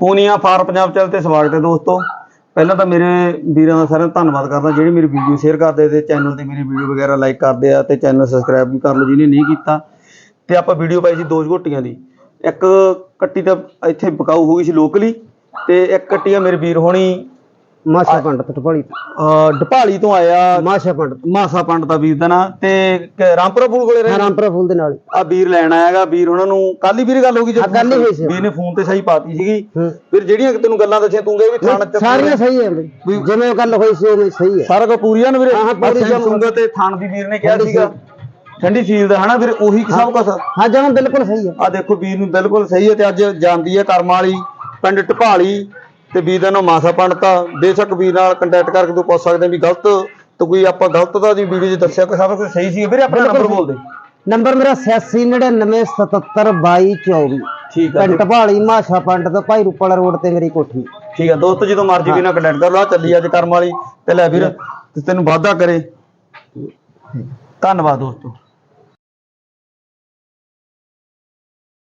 Punia for Punjab channel ਤੇ ਸਵਾਗਤ ਹੈ ਦੋਸਤੋ। ਪਹਿਲਾਂ ਤਾਂ ਮੇਰੇ ਵੀਰਾਂ ਦਾ ਸਾਰਿਆਂ ਦਾ ਧੰਨਵਾਦ ਕਰਦਾ। ਜਿਹੜੇ ਮੇਰੀ ਵੀਡੀਓ ਸ਼ੇਅਰ ਕਰਦੇ ਤੇ ਚੈਨਲ ਤੇ ਮੇਰੀ ਵੀਡੀਓ ਵਗੈਰਾ ਲਾਈਕ ਕਰਦੇ ਆ ਤੇ ਚੈਨਲ ਸਬਸਕ੍ਰਾਈਬ ਵੀ ਕਰ ਲਓ ਜਿਹਨੇ ਨਹੀਂ ਕੀਤਾ ਤੇ ਆਪਾਂ ਵੀਡੀਓ ਪਾਈ ਸੀ ਦੋ ਘੋਟੀਆਂ ਦੀ। ਇੱਕ ਕੱਟੀ ਤਾਂ ਇੱਥੇ ਬਕਾਊ ਹੋ ਗਈ ਸੀ ਲੋਕਲੀ ਤੇ ਇੱਕ ਕੱਟੀ ਆ ਮੇਰੇ ਵੀਰ ਹੋਣੀ ਮਾਸ਼ਾ ਪੰਡਤ ਟਪਾਲੀ ਅਹ ਢਪਾਲੀ ਤੋਂ ਆਇਆ ਮਾਸ਼ਾ ਪੰਡਤ। ਮਾਸਾ ਪੰਡ ਦਾ ਵੀਰ ਦਾ ਨਾਂ ਤੇ ਕ- ਰਾਮਪੁਰਾ ਫੂਲ ਕੋਲੇ ਰਹੇ ਰਾਮਪੁਰਾ ਫੁੱਲ ਦੇ ਨਾਲ ਆ ਵੀਰ ਲੈਣ ਆਇਆਗਾ ਵੀਰ ਉਹਨਾਂ ਨੂੰ ਕੱਲ ਹੀ ਵੀਰ ਗੱਲ ਹੋ ਗਈ ਹੀ ਹੋਈ ਸੀ। ਵੀਰ ਨੇ ਫੋਨ ਤੇ ਸਹੀ ਪਾਤੀ ਸੀਗੀ। ਹੂੰ। ਵੀਰ ਜਿਹੜੀਆਂ ਕਿ ਤੈਨੂੰ ਗੱਲਾਂ ਦੱਸੀਆਂ ਤੂੰ ਕਹੇ ਵੀ ਥਾਣ ਚ ਸਾਰੀਆਂ ਸਹੀ ਹੈ ਬਈ ਜਿਵੇਂ ਗੱਲ ਹੋਈ ਸੀ ਉਵੇਂ ਸਹੀ ਹੈ ਸਾਰਾ ਕੁਝ ਪੂਰੀਆਂ ਨੂੰ ਵੀਰੇ? ਹਾਂ, ਹਾਂ, ਪੂਰੀ ਸੁੰਦਰ ਤੇ ਥਾਣ ਦੀ ਵੀਰ ਨੇ ਕਿਹਾ ਠੰਡੀ ਸੀਗਾ। ਠੰਡੀ ਸੀਲ ਦਾ ਹਨਾ ਵੀਰ? ਉਹੀ ਸਭ ਕੁਝ ਹਾਂ ਜਮਾਂ ਬਿਲਕੁਲ ਸਹੀ ਹੈ ਆ ਦੇਖੋ ਵੀਰ ਨੂੰ ਬਿਲਕੁਲ ਸਹੀ ਹੈ ਤੇ ਅੱਜ ਜਾਂਦੀ ਹੈ ਕਰਮ ਵਾਲੀ ਪਿੰਡ ਢਪਾਲੀ ਤੇ ਵੀਰ ਦਾ ਨਾਮ ਮਾਸਾ ਪੰਡਤਾ ਬੇਸ਼ੱਕ ਵੀਰ ਨਾਲ ਕੰਟੈਕਟ ਕਰਕੇ ਤੂੰ ਪੁੱਛ ਸਕਦੇ ਵੀ ਗਲਤ ਤੇ ਕੋਈ ਆਪਾਂ ਗਲਤ ਤਾਂ ਦੀ ਵੀਡੀਓ 'ਚ ਦੱਸਿਆ ਕੋਈ ਸਭ ਕੁਝ ਸਹੀ ਸੀ। ਵੀਰੇ ਆਪਣਾ ਨੰਬਰ ਬੋਲ ਦੇ ਨੰਬਰ ਮੇਰਾ 8699772224 ਠੀਕ ਆ ਪਿੰਡ ਟਪਾਲੀ ਮਾਸ਼ਾ ਪੰਡਤ ਭਾਈ ਰੂਪਾਲਾ ਰੋਡ ਤੇ ਮੇਰੀ ਕੋਠੀ। ਠੀਕ ਆ ਦੋਸਤੋ ਜਦੋਂ ਮਰਜ਼ੀ ਵੀ ਨਾਲ ਕੰਟੈਕਟ ਕਰ ਲਾ ਚੱਲੀ ਅੱਜ ਕਰਮ ਵਾਲੀ। ਤੇ ਲੈ ਵੀਰ ਤੇ ਤੈਨੂੰ ਵਾਅਦਾ ਕਰੇ। ਧੰਨਵਾਦ ਦੋਸਤੋ।